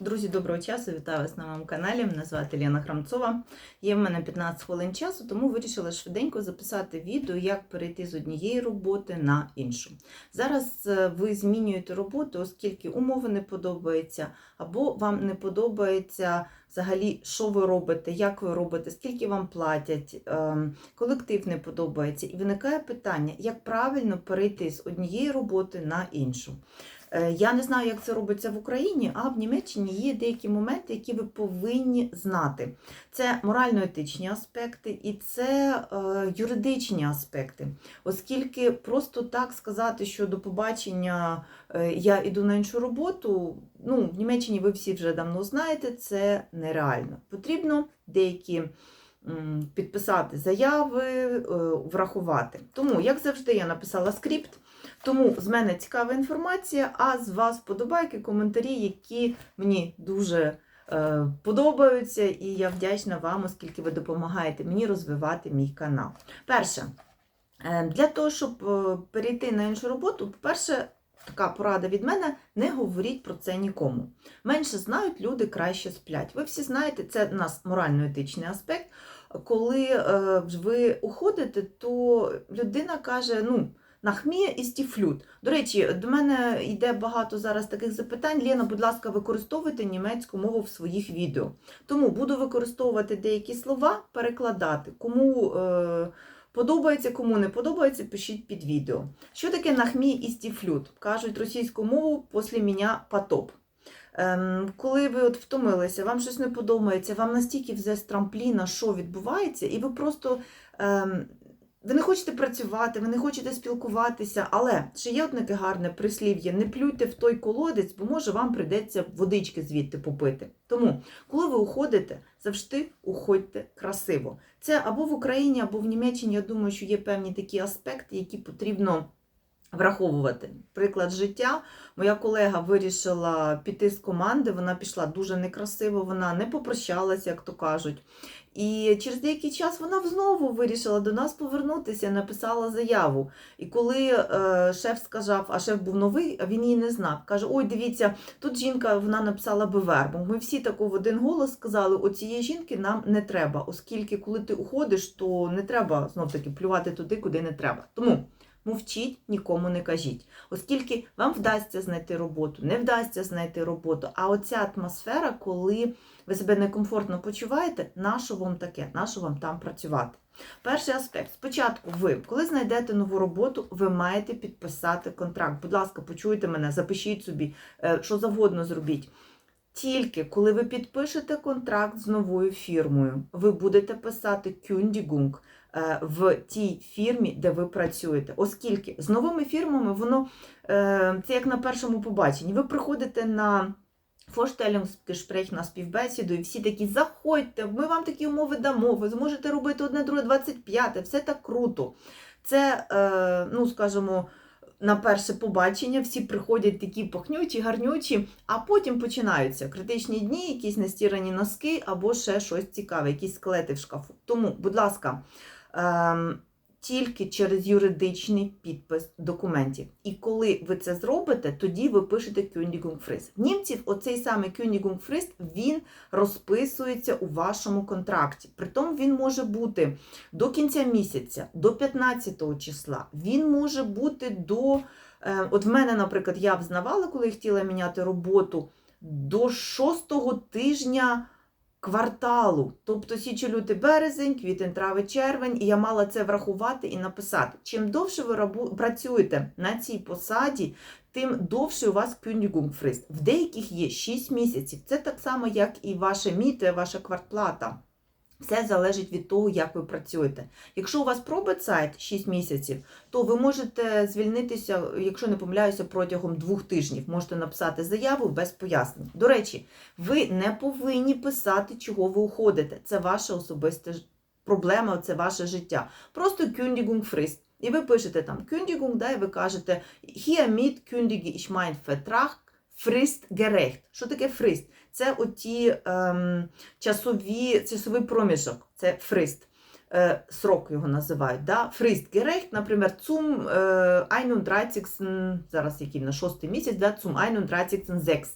Друзі, доброго часу! Вітаю вас на моєму каналі. Мене звати Лена Храмцова. Є в мене 15 хвилин часу, тому вирішила швиденько записати відео, як перейти з однієї роботи на іншу. Зараз е, ви змінюєте роботу, оскільки умови не подобаються, або вам не подобається взагалі, що ви робите, як ви робите, скільки вам платять, ем, колектив не подобається. І виникає питання, як правильно перейти з однієї роботи на іншу. Е, Я не знаю, як це робиться в Україні, а в Німеччині є деякі моменти, які ви повинні знати. Це морально-етичні аспекти і це е, юридичні аспекти. Оскільки просто так сказати, що до побачення е, я йду на іншу роботу, ну, в Німеччині ви всі вже давно знаєте, це нереально. Потрібно деякі підписати заяви, е, врахувати. Тому, як завжди, я написала скрипт. Тому з мене цікава інформація, а з вас вподобайки, коментарі, які мені дуже е, подобаються, і я вдячна вам, оскільки ви допомагаєте мені розвивати мій канал. Перше, е, для того, щоб перейти на іншу роботу, по-перше, така порада від мене: не говоріть про це нікому. Менше знають, люди краще сплять. Ви всі знаєте, це у нас морально-етичний аспект. Коли е, ви уходите, то людина каже, ну. Нахмія і стіфлют. До речі, до мене йде багато зараз таких запитань. Лена, будь ласка, використовуйте німецьку мову в своїх відео. Тому буду використовувати деякі слова, перекладати. Кому е, подобається, кому не подобається, пишіть під відео. Що таке нахмій і стіфлют? Кажуть російську мову після мене потоп. Ем, коли ви от втомилися, вам щось не подобається, вам настільки вже з трампліна, що відбувається, і ви просто. Ем, ви не хочете працювати, ви не хочете спілкуватися, але ще є одне гарне прислів'я: не плюйте в той колодець, бо може вам прийдеться водички звідти попити. Тому, коли ви уходите, завжди уходьте красиво. Це або в Україні, або в Німеччині. Я думаю, що є певні такі аспекти, які потрібно. Враховувати приклад життя. Моя колега вирішила піти з команди. Вона пішла дуже некрасиво, вона не попрощалася, як то кажуть. І через деякий час вона знову вирішила до нас повернутися, написала заяву. І коли е, шеф сказав, а шеф був новий, а він її не знав. Каже: Ой, дивіться, тут жінка вона написала би вербу. Ми всі тако в один голос сказали: у цієї жінки нам не треба, оскільки, коли ти уходиш, то не треба знов таки плювати туди, куди не треба. Тому. Мовчіть, нікому не кажіть, оскільки вам вдасться знайти роботу, не вдасться знайти роботу. А оця атмосфера, коли ви себе некомфортно почуваєте, нащо вам таке, нащо вам там працювати? Перший аспект. Спочатку ви, коли знайдете нову роботу, ви маєте підписати контракт. Будь ласка, почуйте мене, запишіть собі, е, що завгодно зробіть. Тільки коли ви підпишете контракт з новою фірмою, ви будете писати кюндігунг в тій фірмі, де ви працюєте. Оскільки з новими фірмами воно е, це як на першому побаченні. Ви приходите на Фоштелінгспрech на співбесіду, і всі такі заходьте, ми вам такі умови дамо, ви зможете робити одне, друге, 25, все так круто. Це, е, ну скажімо, на перше побачення всі приходять такі пахнючі, гарнючі, а потім починаються критичні дні, якісь нестірані носки або ще щось цікаве, якісь скелети в шкафу. Тому, будь ласка, тільки через юридичний підпис документів. І коли ви це зробите, тоді ви пишете Kündigungsfrist. В німців оцей самий Kündigungsfrist, він розписується у вашому контракті. Притом він може бути до кінця місяця, до 15 числа. Він може бути до. е, От в мене, наприклад, я взнавала, коли я хотіла міняти роботу до 6 тижня кварталу. Тобто січі лютий, березень, квітень, трави, червень, і я мала це врахувати і написати. Чим довше ви працюєте на цій посаді, тим довше у вас кюнігунгфрист. В деяких є 6 місяців. Це так само, як і ваше міте, ваша квартплата. Все залежить від того, як ви працюєте. Якщо у вас пробацайт 6 місяців, то ви можете звільнитися, якщо не помиляюся, протягом двох тижнів. Можете написати заяву без пояснень. До речі, ви не повинні писати, чого ви уходите. Це ваша особиста проблема, це ваше життя. Просто Kündigungsfrist. І ви пишете там Kündigung, да, і ви кажете Hiermit kündige ich mein Vertrag Frist gerecht. Що таке фрист? Це оті ем, часові, часовий проміжок, це фрист. е, срок його називають. Да? Fristgerecht, наприклад, zum е, 31, зараз який на шостий місяць, да? zum 31.6.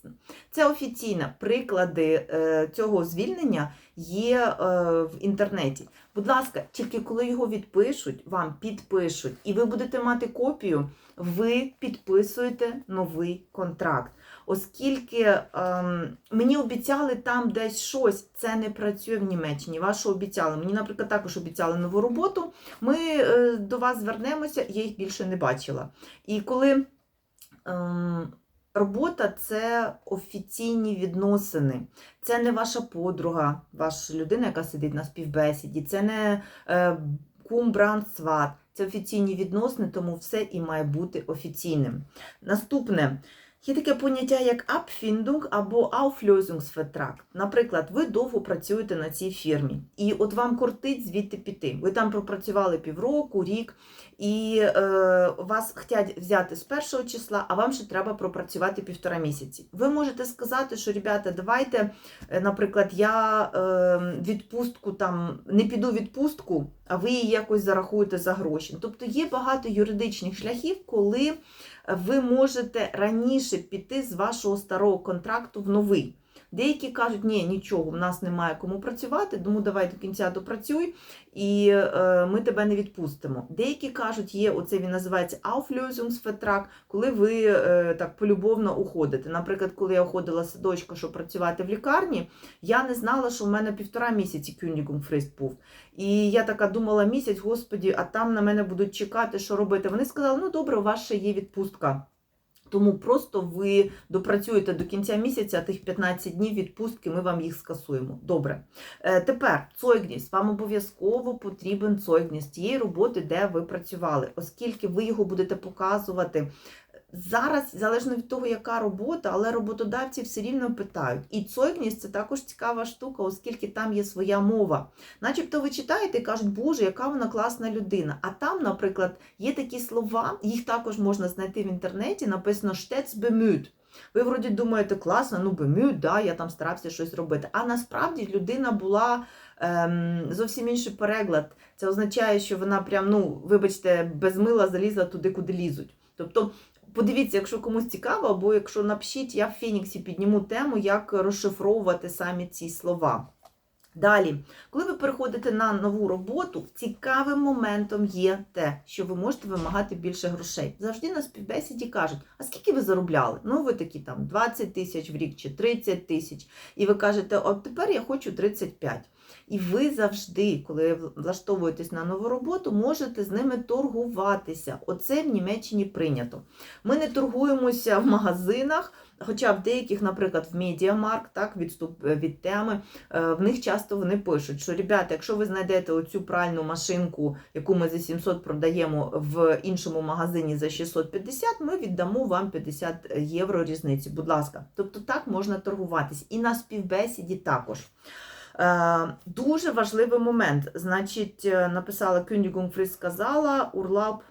Це офіційно приклади е, цього звільнення є е, в інтернеті. Будь ласка, тільки коли його відпишуть, вам підпишуть, і ви будете мати копію, ви підписуєте новий контракт. Оскільки ем, мені обіцяли там десь щось, це не працює в Німеччині. Вас що обіцяли? Мені, наприклад, також обіцяли нову роботу. Ми е, до вас звернемося, я їх більше не бачила. І коли ем, робота це офіційні відносини, це не ваша подруга, ваша людина, яка сидить на співбесіді, це не е, кум, брат, сват. Це офіційні відносини, тому все і має бути офіційним. Наступне. Є таке поняття як Abfindung або Auflösungsvertrag. Наприклад, ви довго працюєте на цій фірмі, і от вам кортить звідти піти. Ви там пропрацювали півроку, рік, і е, вас хочуть взяти з першого числа, а вам ще треба пропрацювати півтора місяці. Ви можете сказати, що ребята, давайте, е, наприклад, я е, відпустку там не піду відпустку, а ви її якось зарахуєте за гроші. Тобто є багато юридичних шляхів, коли ви можете раніше піти з вашого старого контракту в новий. Деякі кажуть, ні, нічого, в нас немає кому працювати, тому давай до кінця допрацюй, і е, ми тебе не відпустимо. Деякі кажуть, є оце він називається Auflösungsvertrag, коли ви е, так полюбовно уходите. Наприклад, коли я уходила з садочка, щоб працювати в лікарні, я не знала, що в мене півтора місяці Kündigungsfrist був. І я така думала місяць, господі, а там на мене будуть чекати, що робити. Вони сказали, ну добре, у вас ще є відпустка. Тому просто ви допрацюєте до кінця місяця тих 15 днів відпустки, ми вам їх скасуємо. Добре. Е, тепер цойгність. Вам обов'язково потрібен цойгність тієї роботи, де ви працювали, оскільки ви його будете показувати. Зараз, залежно від того, яка робота, але роботодавці все рівно питають. І цойгність це також цікава штука, оскільки там є своя мова. Начебто ви читаєте і кажуть, Боже, яка вона класна людина. А там, наприклад, є такі слова, їх також можна знайти в інтернеті, написано «stets bemüht». Ви вроді думаєте, класно, ну bemüht, да, я там старався щось робити. А насправді людина була ем, зовсім інший переклад. Це означає, що вона прям, ну, вибачте, без мила залізла туди, куди лізуть. Тобто Подивіться, якщо комусь цікаво, або якщо напишіть, я в Фініксі підніму тему, як розшифровувати самі ці слова. Далі, коли ви переходите на нову роботу, цікавим моментом є те, що ви можете вимагати більше грошей. Завжди на співбесіді кажуть, а скільки ви заробляли? Ну, ви такі там 20 тисяч в рік чи 30 тисяч. І ви кажете, от тепер я хочу 35. І ви завжди, коли влаштовуєтесь на нову роботу, можете з ними торгуватися. Оце в Німеччині прийнято. Ми не торгуємося в магазинах, хоча в деяких, наприклад, в Медіамарк, так, відступ від теми, е, в них часто вони пишуть, що ребята, якщо ви знайдете оцю пральну машинку, яку ми за 700 продаємо в іншому магазині за 650, ми віддамо вам 50 євро різниці. Будь ласка, тобто так можна торгуватись. І на співбесіді також. Е, дуже важливий момент. Значить, написала написала Фріс сказала, Урлап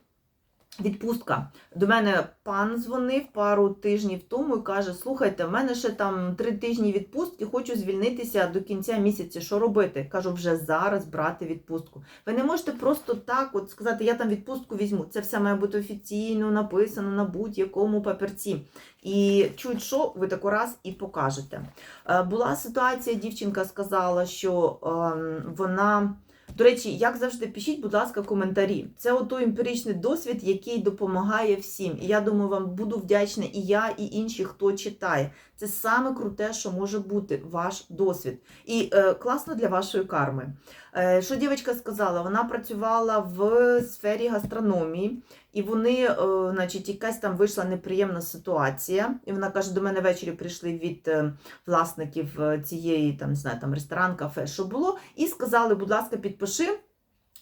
відпустка. До мене пан дзвонив пару тижнів тому і каже: Слухайте, в мене ще там три тижні відпустки, хочу звільнитися до кінця місяця. Що робити? Кажу, вже зараз брати відпустку. Ви не можете просто так от сказати, я там відпустку візьму. Це все має бути офіційно написано на будь-якому папірці. І чуть що, ви таку раз і покажете. Е, була ситуація, дівчинка сказала, що ем, вона. До речі, як завжди, пишіть, будь ласка, коментарі. Це ото емпіричний досвід, який допомагає всім. І я думаю, вам буду вдячна і я, і інші, хто читає. Це саме круте, що може бути ваш досвід. І е, класно для вашої карми. Е, Що дівчинка сказала? Вона працювала в сфері гастрономії, і вони, е, значить, якась там вийшла неприємна ситуація. І вона каже: до мене ввечері прийшли від е, власників цієї там, не знаю, там ресторан, кафе, що було, і сказали, будь ласка, підпиши,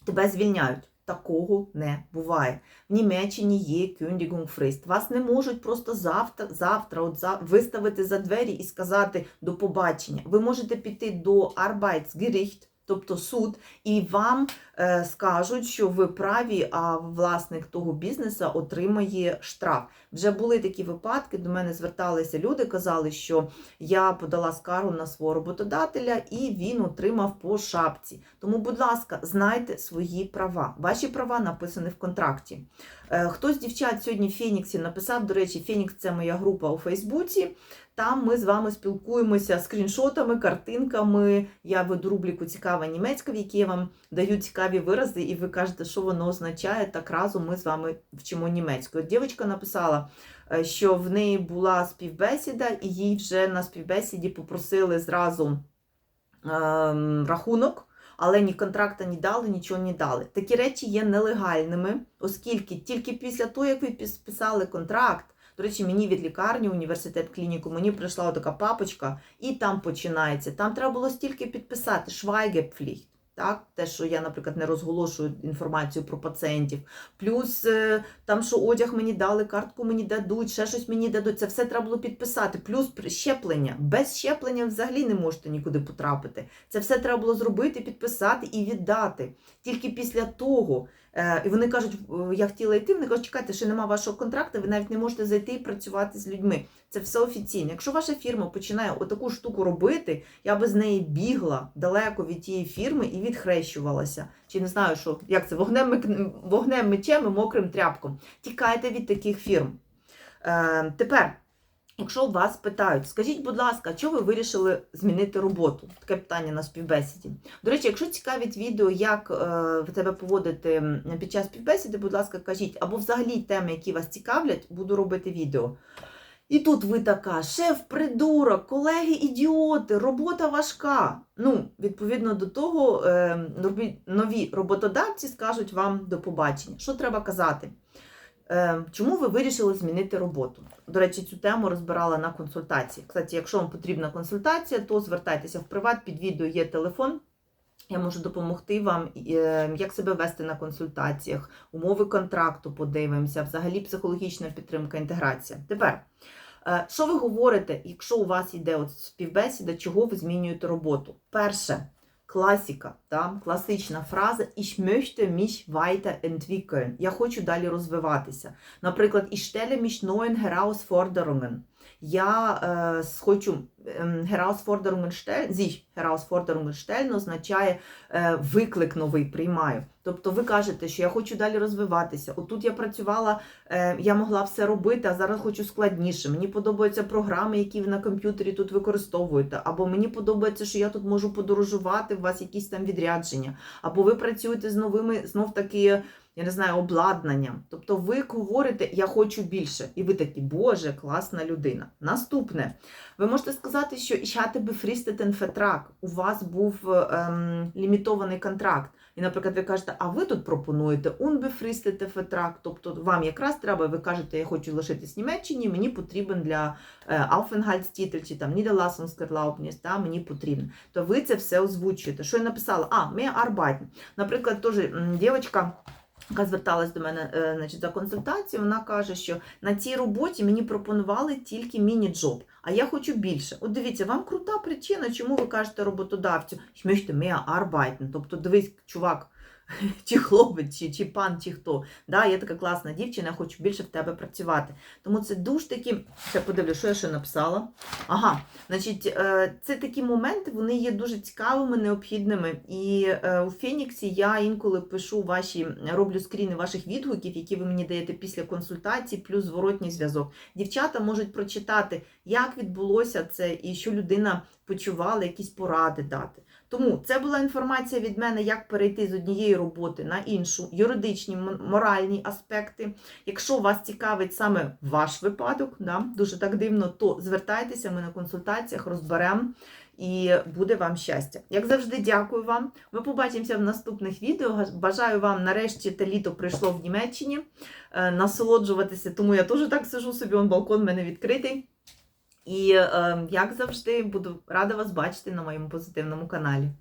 тебе звільняють. Такого не буває. В Німеччині є Kündigungsfrist. Вас не можуть просто завтра завтра от за, виставити за двері і сказати до побачення. Ви можете піти до Arbeitsgericht, тобто суд, і вам е, скажуть, що ви праві, а власник того бізнесу отримає штраф. Вже були такі випадки. До мене зверталися люди, казали, що я подала скаргу на свого роботодателя, і він отримав по шапці. Тому, будь ласка, знайте свої права. Ваші права написані в контракті. Е, Хтось дівчат сьогодні в Феніксі написав, до речі, Фенікс це моя група у Фейсбуці. Там ми з вами спілкуємося скріншотами, картинками. Я веду рубрику Цікава німецька, в якій я вам даю цікаві вирази, і ви кажете, що воно означає. Так разом ми з вами вчимо німецьку. Дівчинка написала, е, що в неї була співбесіда, і їй вже на співбесіді попросили зразу ем, рахунок. Але ні контракта не дали, нічого не дали. Такі речі є нелегальними, оскільки тільки після того, як ви підписали контракт, до речі, мені від лікарні, університет клініку, мені прийшла така папочка, і там починається. Там треба було стільки підписати Schweigepflicht, так? Те, що я, наприклад, не розголошую інформацію про пацієнтів. Плюс е, там, що одяг мені дали, картку мені дадуть, ще щось мені дадуть. Це все треба було підписати. Плюс щеплення. Без щеплення взагалі не можете нікуди потрапити. Це все треба було зробити, підписати і віддати. Тільки після того. Е, І вони кажуть, «Е, я хотіла йти. Вони кажуть, чекайте, ще нема вашого контракту, ви навіть не можете зайти і працювати з людьми. Це все офіційно. Якщо ваша фірма починає отаку штуку робити, я би з неї бігла далеко від тієї фірми і відхрещувалася. Чи не знаю, що як це вогнем, вогнем мечем і мокрим тряпком. Тікайте від таких фірм. Е, тепер. Якщо вас питають, скажіть, будь ласка, чого ви вирішили змінити роботу? Таке питання на співбесіді. До речі, якщо цікавить відео, як е, ви тебе поводити під час співбесіди, будь ласка, кажіть, або взагалі теми, які вас цікавлять, буду робити відео. І тут ви така, шеф, придурок, колеги, ідіоти, робота важка. Ну, відповідно до того, е, нові- нові роботодавці скажуть вам до побачення. Що треба казати? Е, Чому ви вирішили змінити роботу? До речі, цю тему розбирала на консультації. Кстати, якщо вам потрібна консультація, то звертайтеся в приват, під відео є телефон. Я можу допомогти вам, е, як себе вести на консультаціях, умови контракту подивимося, взагалі психологічна підтримка, інтеграція. Тепер, е, що ви говорите, якщо у вас йде от співбесіда, чого ви змінюєте роботу? Перше, класіка, да? класична фраза Ich möchte mich weiterentwickeln. Я хочу далі розвиватися. Наприклад, ich stelle mich neuen Herausforderungen. Я е, хочу ем, Herausforderungen stellen, sich Herausforderungen stellen означає е, виклик новий приймаю. Тобто ви кажете, що я хочу далі розвиватися. Отут я працювала, е, я могла все робити, а зараз хочу складніше. Мені подобаються програми, які ви на комп'ютері тут використовуєте. Або мені подобається, що я тут можу подорожувати, у вас якісь там відрядження. Або ви працюєте з новими, знов таки. Я не знаю, обладнанням. Тобто ви говорите, я хочу більше. І ви такі, Боже, класна людина. Наступне, ви можете сказати, що hatte befristeten Vertrag. У вас був ем, лімітований контракт. І, наприклад, ви кажете, а ви тут пропонуєте unbefristete Vertrag, тобто вам якраз треба, ви кажете, я хочу лишитись в Німеччині, мені потрібен для Aufenthaltstitel чи там Niederlassungserlaubnis, та, мені потрібно. То ви це все озвучуєте. Що я написала? А, mehr arbeiten. Наприклад, теж дівчинка, яка зверталась до мене е, значить, за консультацією, вона каже, що на цій роботі мені пропонували тільки міні-джоб, а я хочу більше. От дивіться, вам крута причина, чому ви кажете роботодавцю, «Ich möchte mehr arbeiten». Тобто, дивись, чувак, чи хлопець, чи, чи пан, чи хто. Да, я така класна дівчина, я хочу більше в тебе працювати. Тому це дуже такі. Ще подивлюсь, що я ще написала. Ага, значить, е, це такі моменти, вони є дуже цікавими, необхідними. І е, у Феніксі я інколи пишу ваші, роблю скріни ваших відгуків, які ви мені даєте після консультації, плюс зворотній зв'язок. Дівчата можуть прочитати, як відбулося це і що людина почувала, якісь поради дати. Тому це була інформація від мене, як перейти з однієї роботи на іншу, юридичні, моральні аспекти. Якщо вас цікавить саме ваш випадок, да, дуже так дивно, то звертайтеся, ми на консультаціях розберемо і буде вам щастя. Як завжди, дякую вам. Ми побачимося в наступних відео. Бажаю вам нарешті те літо прийшло в Німеччині. е, Насолоджуватися, тому я теж так сижу собі, он балкон в мене відкритий. І, е, як завжди, буду рада вас бачити на моєму позитивному каналі.